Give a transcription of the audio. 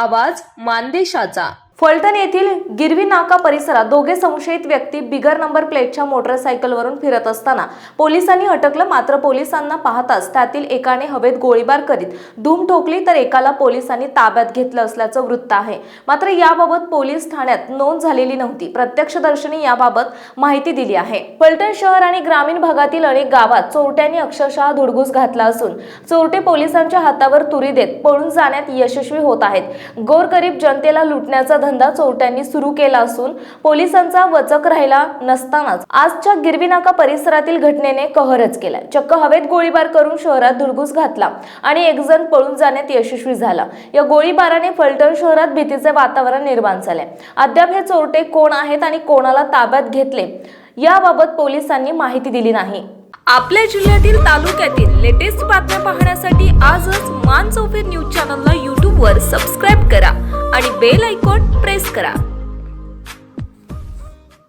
आवाज मानदेशाचा. फलटण येथील गिरवी नाका परिसरात दोघे संशयित व्यक्ती बिगर नंबर प्लेटच्या मोटरसायकलवरून फिरत असताना पोलिसांनी अटकलं. मात्र पोलिसांना पाहताच त्यातील एकाने हवेत गोळीबार करीत धूम ठोकली तर एकाला पोलिसांनी ताब्यात घेतलं असल्याचं वृत्त आहे. मात्र याबाबत पोलीस ठाण्यात नोंद झालेली नव्हती. प्रत्यक्षदर्शनी याबाबत माहिती दिली आहे. फलटण शहर आणि ग्रामीण भागातील अनेक गावात चोरट्यांनी अक्षरशः धुडगूस घातला असून चोरटे पोलिसांच्या हातावर तुरी देत पळून जाण्यात यशस्वी होत आहेत. गोरगरीब जनतेला लुटण्याचा धंदा चोरट्यांनी सुरू केला असून पोलिसांचा वचक राहिला नसतानाच. आजच्या गिरवी नाका परिसरातील घटनेने कहरच केला चक्क हवेत गोळीबार करून शहरात धुडगूस घातला आणि एक जण पळून जाण्यात यशस्वी झाला. या गोळीबाराने फलटण शहरात भीतीचे वातावरण निर्माण झाले. अद्याप हे चोरटे कोण आहेत आणि कोणाला ताब्यात घेतले याबाबत पोलिसांनी माहिती दिली नाही. आपल्या जिल्ह्यातील तालुक्यातील लेटेस्ट बातम्या पाहण्यासाठी आजच मान चौफेर न्यूज चॅनलला यूट्यूबवर सबस्क्राईब करा आणि बेल आयकॉन प्रेस करा.